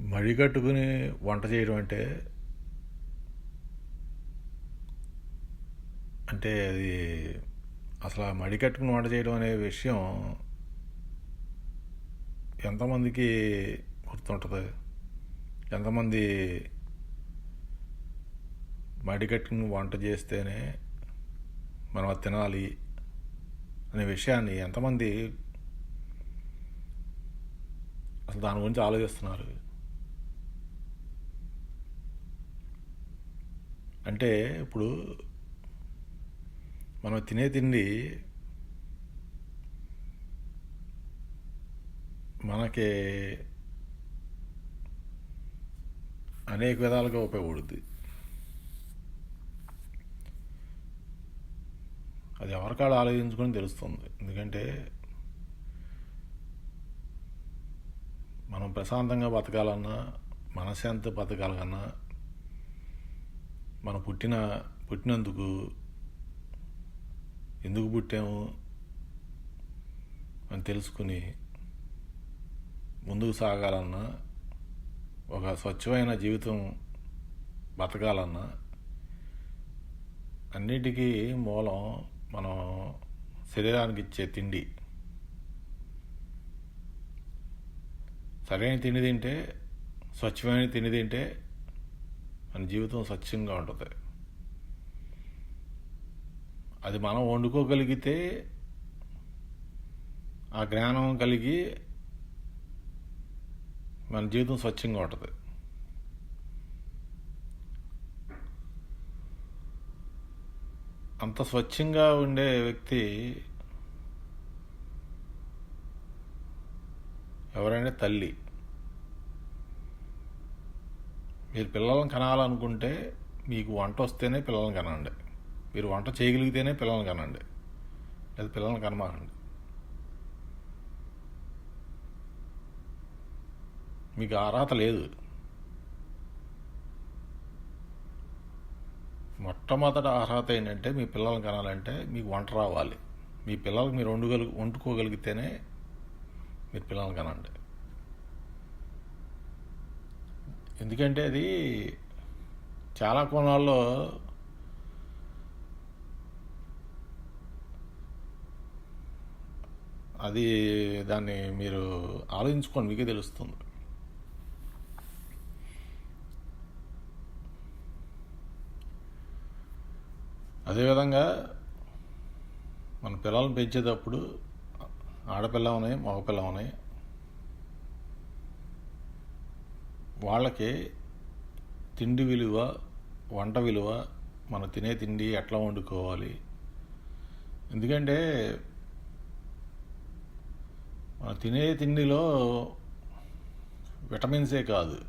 మడి కట్టుకుని వంట చేయడం అంటే అంటే అది అసలు ఆ మడి కట్టుకుని వంట చేయడం అనే విషయం ఎంతమందికి గుర్తుంటుంది? ఎంతమంది మడి కట్టుకుని వంట చేస్తేనే మనం అది తినాలి అనే విషయాన్ని ఎంతమంది అసలు దాని గురించి ఆలోచిస్తున్నారు? అంటే ఇప్పుడు మనం తినే తిండి మనకి అనేక విధాలుగా ఉపయోగపడుద్ది. అది ఎవరికాడ ఆలోచించుకొని తెలుస్తుంది. ఎందుకంటే మనం ప్రశాంతంగా బతకాలన్నా మనశ్శాంతి బతకాలన్నా మనం పుట్టిన పుట్టినందుకు ఎందుకు పుట్టాము అని తెలుసుకుని ముందుకు సాగాలన్నా ఒక స్వచ్ఛమైన జీవితం బతకాలన్నా అన్నిటికీ మూలం మనం శరీరానికి ఇచ్చే తిండి. సరైన తిండి తింటే స్వచ్ఛమైన తిండి తింటే మన జీవితం స్వచ్ఛంగా ఉంటుంది. అది మనం వండుకోగలిగితే ఆ జ్ఞానం కలిగి మన జీవితం స్వచ్ఛంగా ఉంటుంది. అంత స్వచ్ఛంగా ఉండే వ్యక్తి ఎవరైనా తల్లి మీరు పిల్లలను కనాలనుకుంటే మీకు వంట వస్తేనే పిల్లల్ని కనండి. మీరు వంట చేయగలిగితేనే పిల్లల్ని కనండి. లేదా పిల్లల్ని కనమాకండి. మీకు అర్హత లేదు. మొట్టమొదట అర్హత ఏంటంటే మీ పిల్లల్ని కనాలంటే మీకు వంట రావాలి. మీ పిల్లలకు మీరు వండుగలి వండుకోగలిగితేనే మీరు పిల్లల్ని కనండి. ఎందుకంటే అది చాలా కోణాల్లో అది దాన్ని మీరు ఆలోచించుకోండి మీకే తెలుస్తుంది. అదేవిధంగా మన పిల్లల్ని పెంచేటప్పుడు ఆడపిల్ల ఉన్నాయి. వాళ్ళకి తిండి విలువ వంట విలువ మనం తినే తిండి ఎట్లా వండుకోవాలి? ఎందుకంటే మనం తినే తిండిలో విటమిన్సే కాదు.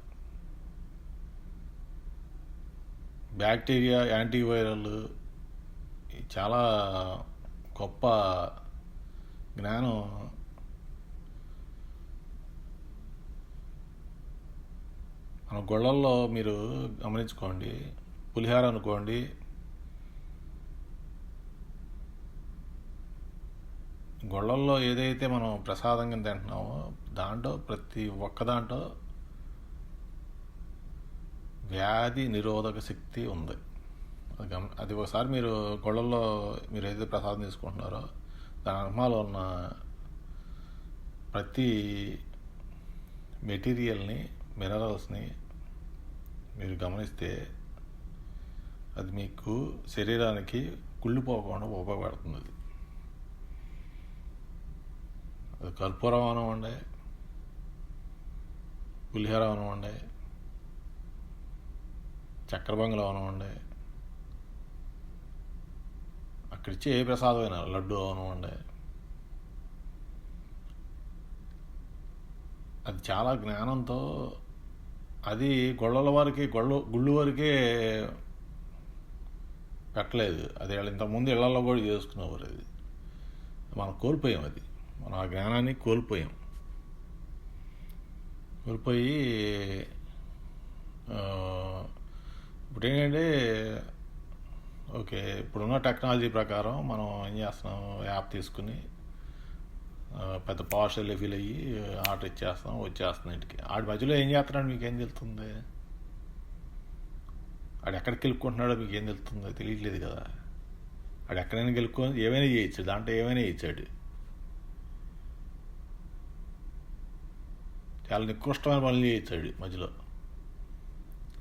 బ్యాక్టీరియా యాంటీవైరల్ చాలా గొప్ప జ్ఞానం మన గొళ్ళల్లో మీరు గమనించుకోండి. పులిహార అనుకోండి. గొళ్ళల్లో ఏదైతే మనం ప్రసాదంగా తింటున్నామో దాంట్లో ప్రతి ఒక్క దాంట్లో వ్యాధి నిరోధక శక్తి ఉంది. అది గమ అది ఒకసారి మీరు గొళ్ళల్లో మీరు ఏదైతే ప్రసాదం తీసుకుంటున్నారో దాని అనుమాలో ఉన్న ప్రతి మెటీరియల్ని మినరల్స్ని మీరు గమనిస్తే అది మీకు శరీరానికి కుళ్ళిపోకుండా ఉపయోగపడుతుంది అది. అది కర్పూరం అనవండి పులిహోర అనవండి చక్కెర బంగ్లా అనవండి అక్కడిచ్చే ఏ ప్రసాదమైనా లడ్డు అనవండి అది చాలా జ్ఞానంతో అది గొళ్ళల వారికి గొళ్ళ గుళ్ళు వరకే పెట్టలేదు. అది వాళ్ళు ఇంతకుముందు ఇళ్ళలో కూడా చేసుకునేవారు అది. మనం కోల్పోయాం అది. మనం ఆ జ్ఞానాన్ని కోల్పోయాం. కోల్పోయి ఇప్పుడు ఏంటంటే ఓకే ఇప్పుడున్న టెక్నాలజీ ప్రకారం మనం ఏం చేస్తున్నాం? యాప్ తీసుకుని పెద్ద పాష్ ఫీల్ అయ్యి ఆర్డర్ ఇచ్చేస్తాం వచ్చేస్తాం ఇంటికి. ఆడి మధ్యలో ఏం చేస్తున్నాడు మీకు ఏం తెలుస్తుంది? ఆడు ఎక్కడికి గెలుపుకుంటున్నాడో మీకు ఏం తెలుస్తుందో? తెలియట్లేదు కదా. ఆడు ఎక్కడైనా గెలుపుకో ఏమైనా చేయొచ్చు దాంట్లో ఏమైనా చేయొచ్చాడు. చాలా నికృష్టమైన పనులు చేయొచ్చాడు మధ్యలో.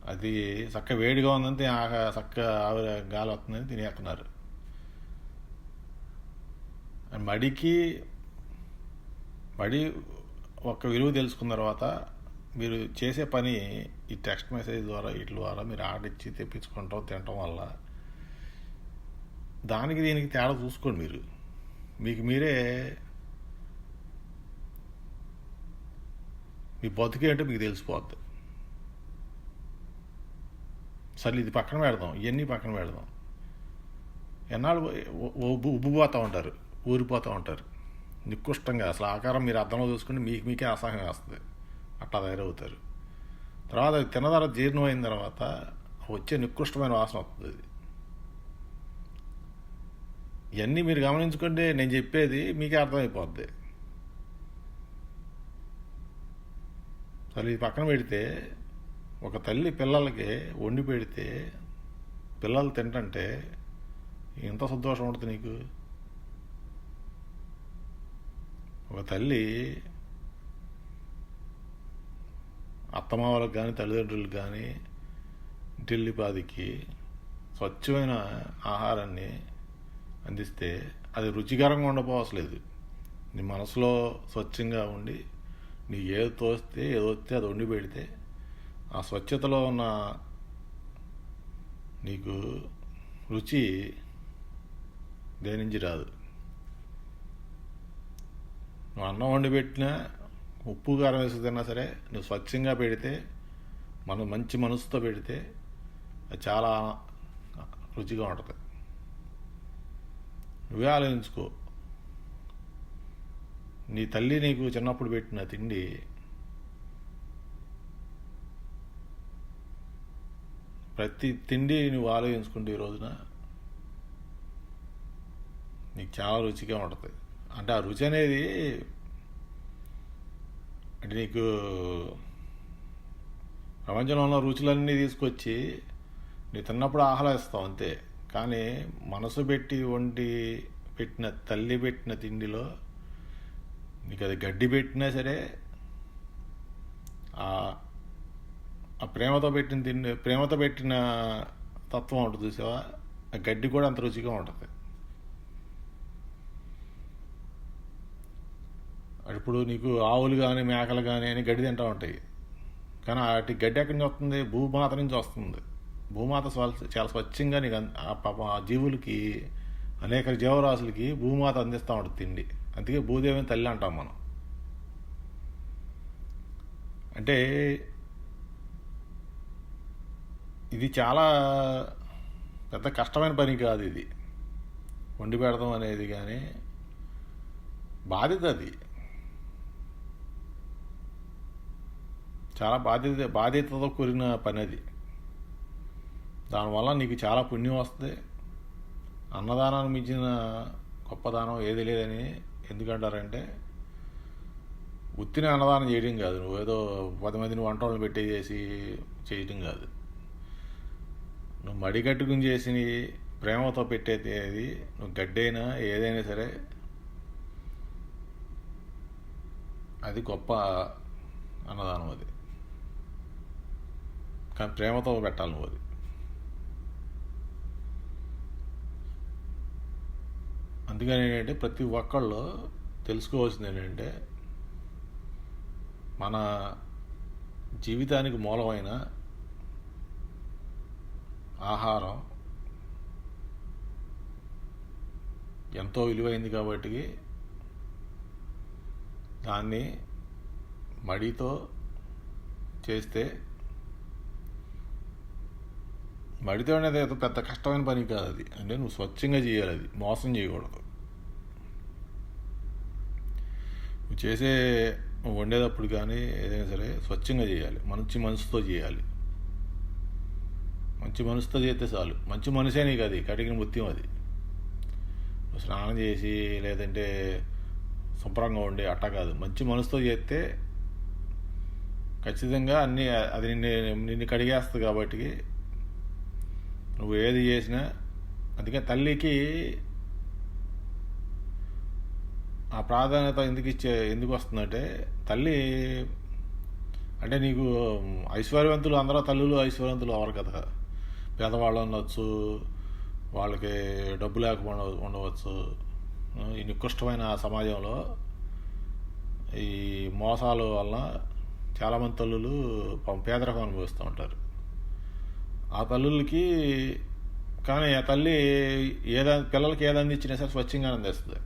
అది చక్క వేడిగా ఉందంటే ఆ చక్క ఆవిరి గాలి వస్తుందని తినేస్తున్నారు. మడికి పడి ఒక విలువ తెలుసుకున్న తర్వాత మీరు చేసే పని ఈ టెక్స్ట్ మెసేజ్ ద్వారా వీటి ద్వారా మీరు ఆర్డర్ ఇచ్చి తెప్పించుకుంటాం తినటం వల్ల దానికి దీనికి తేడా చూసుకోండి మీరు. మీకు మీరే మీ బతికేంటో మీకు తెలిసిపోద్ది. సరే ఇది పక్కన పెడదాం ఇవన్నీ పక్కన పెడదాం. ఎన్నాళ్ళు ఉబ్బిపోతూ ఉంటారు ఊరిపోతూ ఉంటారు. నికృష్టంగా అసలు ఆకారం మీరు అర్థంలో చూసుకుంటే మీకు మీకే అసహ్యం వేస్తుంది. అట్లా తయారవుతారు. తర్వాత అది తిన్న తర్వాత జీర్ణం అయిన తర్వాత వచ్చే నికృష్టమైన వాసన వస్తుంది అది. ఇవన్నీ మీరు గమనించుకుంటే నేను చెప్పేది మీకే అర్థమైపోద్ది. అసలు ఇది పక్కన పెడితే ఒక తల్లి పిల్లలకి వండి పెడితే పిల్లలు తింటంటే ఎంత సంతోషం ఉంటుంది నీకు? ఒక తల్లి అత్తమామలకు కానీ తల్లిదండ్రులకు కానీ ఇంటిల్లిపాదికి స్వచ్ఛమైన ఆహారాన్ని అందిస్తే అది రుచికరంగా ఉండపోవసలేదు నీ మనసులో స్వచ్ఛంగా ఉండి నీ ఏది తోస్తే ఏది వస్తే అది వండి పెడితే ఆ స్వచ్ఛతలో ఉన్న నీకు రుచి దేని నుంచి రాదు. నువ్వు అన్నం వండి పెట్టినా ఉప్పు కారం వేసి తిన్నా సరే నువ్వు స్వచ్ఛంగా పెడితే మనం మంచి మనసుతో పెడితే అది చాలా రుచిగా ఉంటుంది. నువ్వే ఆలోచించుకో. నీ తల్లి నీకు చిన్నప్పుడు పెట్టిన తిండి ప్రతి తిండి నువ్వు ఆలోచించుకుంటే ఈ రోజున నీకు చాలా రుచిగా ఉంటుంది. అంటే ఆ రుచి అనేది అంటే నీకు ప్రపంచంలో ఉన్న రుచులన్నీ తీసుకొచ్చి నీ తిన్నప్పుడు ఆహ్లాదిస్తావు అంతే. కానీ మనసు పెట్టి వండి పెట్టిన తల్లి పెట్టిన తిండిలో నీకు అది గడ్డి పెట్టినా సరే ఆ ప్రేమతో పెట్టిన తిండి ప్రేమతో పెట్టిన తత్వం ఉంటుంది చూసావా? ఆ గడ్డి కూడా అంత రుచిగా ఉంటుంది. ఇప్పుడు నీకు ఆవులు కానీ మేకలు కానీ అని గడ్డి తింటూ ఉంటాయి. కానీ వాటి గడ్డి ఎక్కడి నుంచి వస్తుంది? భూమాత నుంచి వస్తుంది. భూమాత చాలా స్వచ్ఛంగా నీకు అన్- ఆ పాప ఆ జీవులకి అనేక జీవరాశులకి భూమాత అందిస్తూ ఉంటుంది తిండి. అందుకే భూదేవిని తల్లి అంటాం మనం. అంటే ఇది చాలా పెద్ద కష్టమైన పని కాదు ఇది. వండి పెడదాం అనేది కానీ బాధ్యత అది. చాలా బాధ్యత బాధ్యతతో కూడిన పని అది దానివల్ల నీకు చాలా పుణ్యం వస్తుంది. అన్నదానాన్ని మించిన గొప్పదానం ఏది లేదని ఎందుకంటారంటే ఉత్తిని అన్నదానం చేయడం కాదు. నువ్వు ఏదో పది మందిని వంట వాళ్ళని పెట్టేసి చేయడం కాదు. నువ్వు మడిగట్టుకుని చేసి ప్రేమతో పెట్టేది ఏది నువ్వు గడ్డైనా ఏదైనా సరే అది గొప్ప అన్నదానం అది. కానీ ప్రేమతో పెట్టాలి నువ్వు అది. అందుకని ఏంటంటే ప్రతి ఒక్కళ్ళు తెలుసుకోవాల్సింది ఏంటంటే మన జీవితానికి మూలమైన ఆహారం ఎంతో విలువైంది కాబట్టి దాన్ని మడితో చేస్తే మడితో అనేది ఏదో పెద్ద కష్టమైన పని కాదు అది. అంటే నువ్వు స్వచ్ఛంగా చేయాలి అది. మోసం చేయకూడదు. నువ్వు చేసే నువ్వు వండేటప్పుడు కానీ ఏదైనా సరే స్వచ్ఛంగా చేయాలి. మంచి మనసుతో చేయాలి. మంచి మనసుతో చేస్తే చాలు. మంచి మనసే నీకు అది. కడిగిన ముత్యం అది. స్నానం చేసి లేదంటే శుభ్రంగా ఉండి అట్ట కాదు. మంచి మనసుతో చేస్తే ఖచ్చితంగా అన్నీ అది నిన్ను నిన్ను కడిగేస్తుంది కాబట్టి నువ్వు ఏది చేసినా అందుకే తల్లికి ఆ ప్రాధాన్యత ఎందుకు ఇచ్చే ఎందుకు వస్తుందంటే తల్లి అంటే నీకు ఐశ్వర్యవంతులు అందరూ తల్లులు ఐశ్వర్యవంతులు అవరు కదా. పేదవాళ్ళు ఉండవచ్చు వాళ్ళకి డబ్బు లేకపోవడం ఉండవచ్చు. ఈ నికృష్టమైన సమాజంలో ఈ మోసాల వల్ల చాలామంది తల్లులు పాపం పేదరికం అనుభవిస్తూ ఉంటారు. ఆ తల్లులకి కానీ ఆ తల్లి ఏదా పిల్లలకి ఏది అందించినా సరే స్వచ్ఛంగా అందిస్తుంది.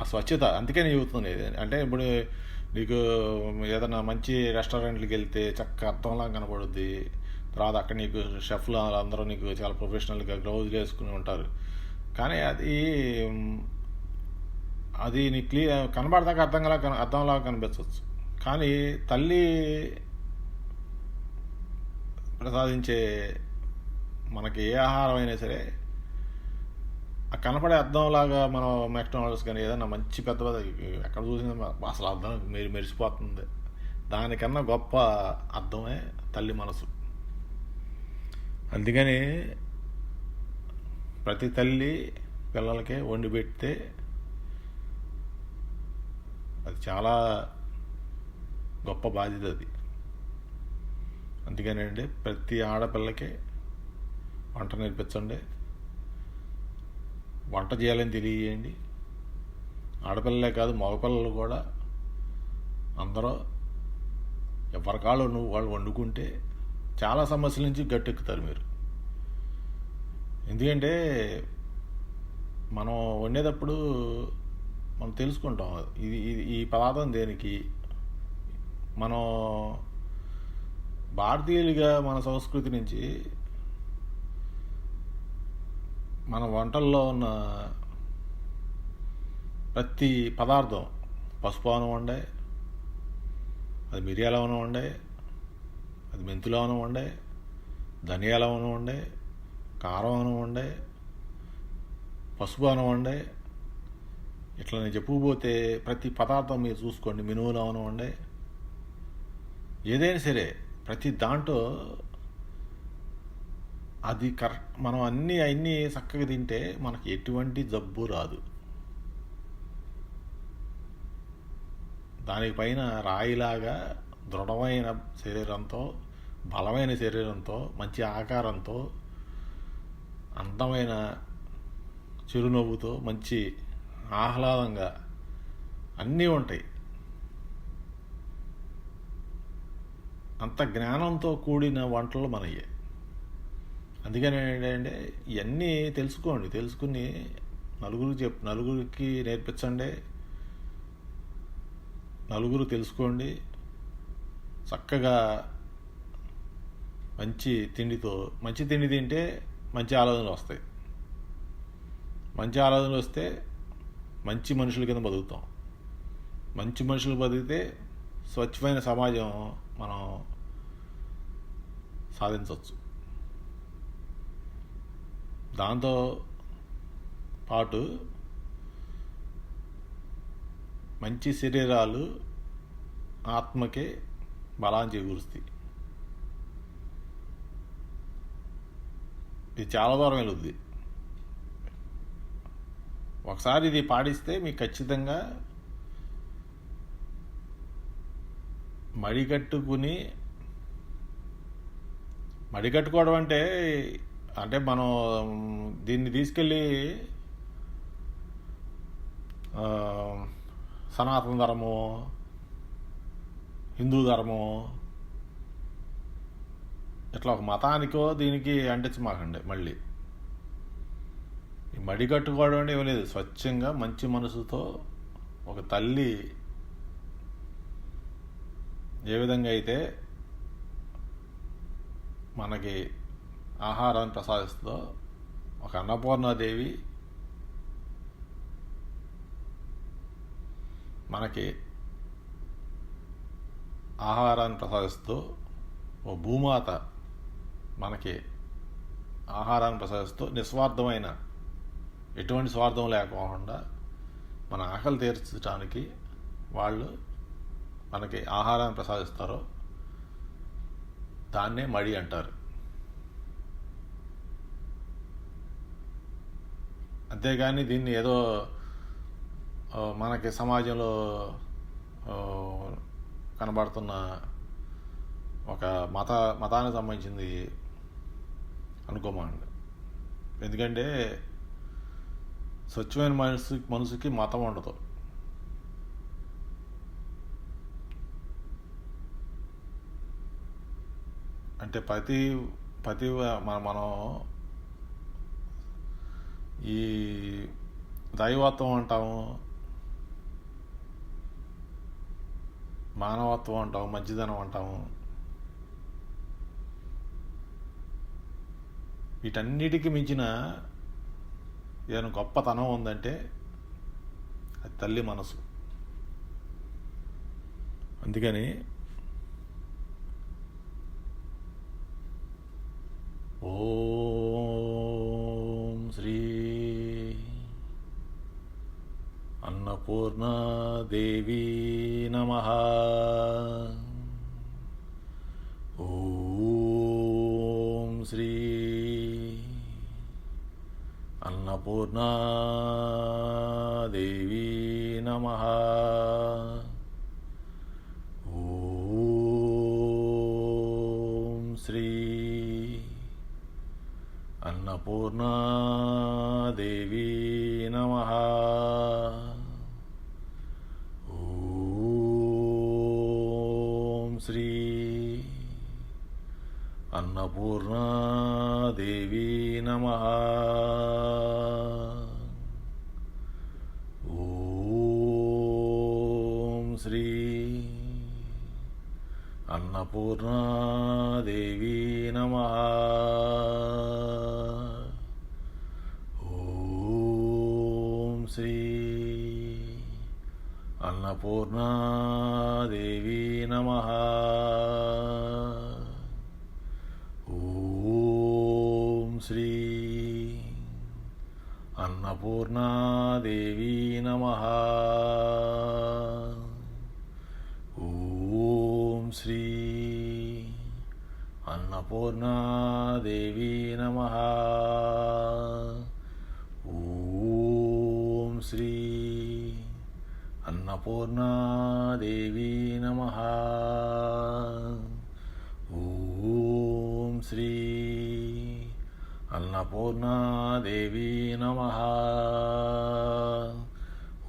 ఆ స్వచ్ఛత అందుకే నేను చెబుతుంది అంటే ఇప్పుడు నీకు ఏదైనా మంచి రెస్టారెంట్కి వెళ్తే చక్క అర్థంలా కనపడుద్ది. తర్వాత అక్కడ నీకు షెఫ్లు అందరూ నీకు చాలా ప్రొఫెషనల్గా గ్లౌజులు వేసుకుని ఉంటారు. కానీ అది అది నీ క్లియర్ కనబడదాకా అర్థంగా కన అర్థంలా కనిపించవచ్చు. కానీ తల్లి ప్రసాదించే మనకి ఏ ఆహారం అయినా సరే ఆ కనపడే అర్థంలాగా మనం మెక్డొనాల్డ్స్ కానీ ఏదైనా మంచి పెద్ద పెద్ద ఎక్కడ చూసినా అసలు అర్థం మీరు మెరిసిపోతుంది. దానికన్నా గొప్ప అర్థమే తల్లి మనసు. అందుకని ప్రతి తల్లి పిల్లలకి వండి పెడితే అది చాలా గొప్ప బాధ్యత అది. అందుకనండి ప్రతి ఆడపిల్లకి వంట నేర్పించండి. వంట చేయాలని తెలియజేయండి. ఆడపిల్లలే కాదు మగపిల్లలు కూడా అందరూ ఎవరికాళ్ళు నువ్వు వాళ్ళు వండుకుంటే చాలా సమస్యల నుంచి గట్టెక్కుతారు మీరు. ఎందుకంటే మనం వండేటప్పుడు మనం తెలుసుకుంటాం ఇది ఇది ఈ పదార్థం దేనికి? మనం భారతీయులుగా మన సంస్కృతి నుంచి మన వంటల్లో ఉన్న ప్రతి పదార్థం పసుపు అవనివ్వండి అది మిరియాలు అవనివ్వండి అది మెంతులు అవనివ్వండి ధనియాలు అవనివ్వండి కారం అవనివ్వండి పసుపు అవనివ్వండి ఇట్లా నేను చెప్పుకుపోతే ప్రతి పదార్థం మీరు చూసుకోండి మినువులు అవనివ్వండి ఏదైనా సరే ప్రతి దాంట్లో అది కర మనం అన్నీ అన్నీ చక్కగా తింటే మనకి ఎటువంటి జబ్బు రాదు. దానిపైన రాయిలాగా దృఢమైన శరీరంతో బలమైన శరీరంతో మంచి ఆకారంతో అందమైన చిరునవ్వుతో మంచి ఆహ్లాదంగా అన్నీ ఉంటాయి. అంత జ్ఞానంతో కూడిన వంటలు మనయ్యే అందుకని ఏంటంటే ఇవన్నీ తెలుసుకోండి. తెలుసుకుని నలుగురికి చెప్ నలుగురికి నేర్పించండి. నలుగురు తెలుసుకోండి. చక్కగా మంచి తిండితో మంచి తిండి తింటే మంచి ఆలోచనలు వస్తాయి. మంచి ఆలోచనలు వస్తే మంచి మనుషుల కింద బతుకుతాం. మంచి మనుషులు బతికితే స్వచ్ఛమైన సమాజం మనం సాధించవచ్చు. దాంతో పాటు మంచి శరీరాలు ఆత్మకే బలాన్ని చేకూరుస్తాయి. ఇది చాలా దూరం వెళ్ళుద్ది. ఒకసారి ఇది పాటిస్తే మీకు ఖచ్చితంగా మడిగట్టుకుని మడిగట్టుకోవడం అంటే అంటే మనం దీన్ని తీసుకెళ్ళి సనాతన ధర్మము హిందూ ధర్మము ఇట్లా ఒక మతానికో దీనికి అంటించమాకండి మళ్ళీ. ఈ మడి కట్టుకోవడం అంటే ఏమీ లేదు. స్వచ్ఛంగా మంచి మనసుతో ఒక తల్లి ఏ విధంగా అయితే మనకి ఆహారాన్ని ప్రసాదిస్తుందో ఒక అన్నపూర్ణాదేవి మనకి ఆహారాన్ని ప్రసాదిస్తూ ఓ భూమాత మనకి ఆహారాన్ని ప్రసాదిస్తూ నిస్వార్థమైన ఎటువంటి స్వార్థం లేకుండా మన ఆకలి తీర్చడానికి వాళ్ళు మనకి ఆహారాన్ని ప్రసాదిస్తారో దాన్నే మడి అంటారు. అంతేగాని దీన్ని ఏదో మనకి సమాజంలో కనబడుతున్న ఒక మత మతానికి సంబంధించింది అనుకోమండి. ఎందుకంటే స్వచ్ఛమైన మనసు మనసుకి మతం ఉండదు. అంటే ప్రతి ప్రతి మన మనం ఈ దైవత్వం అంటాము మానవత్వం అంటాము మంచిదనం అంటాము. వీటన్నిటికీ మించిన ఏదైనా గొప్పతనం ఉందంటే అది తల్లి మనసు. అందుకని ॐ श्री अन्नपूर्णादेवी नमः। ॐ श्री अन्नपूर्णादेवी नमः। पूर्णादेवी नमः। ॐ श्री अन्नपूर्णादेवी नमः। ॐ श्री नमः। अन्नपूर्णादेवी नमः ॐ श्री अन्नपूर्णादेवी नमः ॐ श्री अन्नपूर्णादेवी नमः पूर्णादेवी नमः। ॐ श्री अन्नपूर्णादेवी नमः।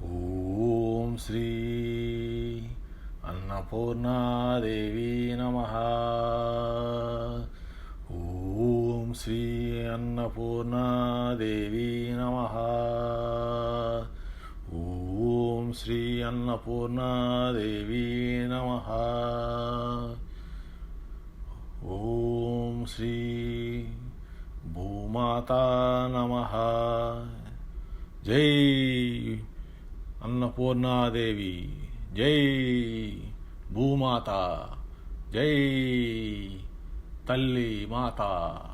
ॐ श्री अन्नपूर्णादेवी नमः। ॐ श्री अन्नपूर्णादेवी नमः। श्री अन्नपूर्णा देवी नमः। ॐ श्री भूमाता नमः। जय अन्नपूर्णा देवी जय भूमाता। जय तल्ली माता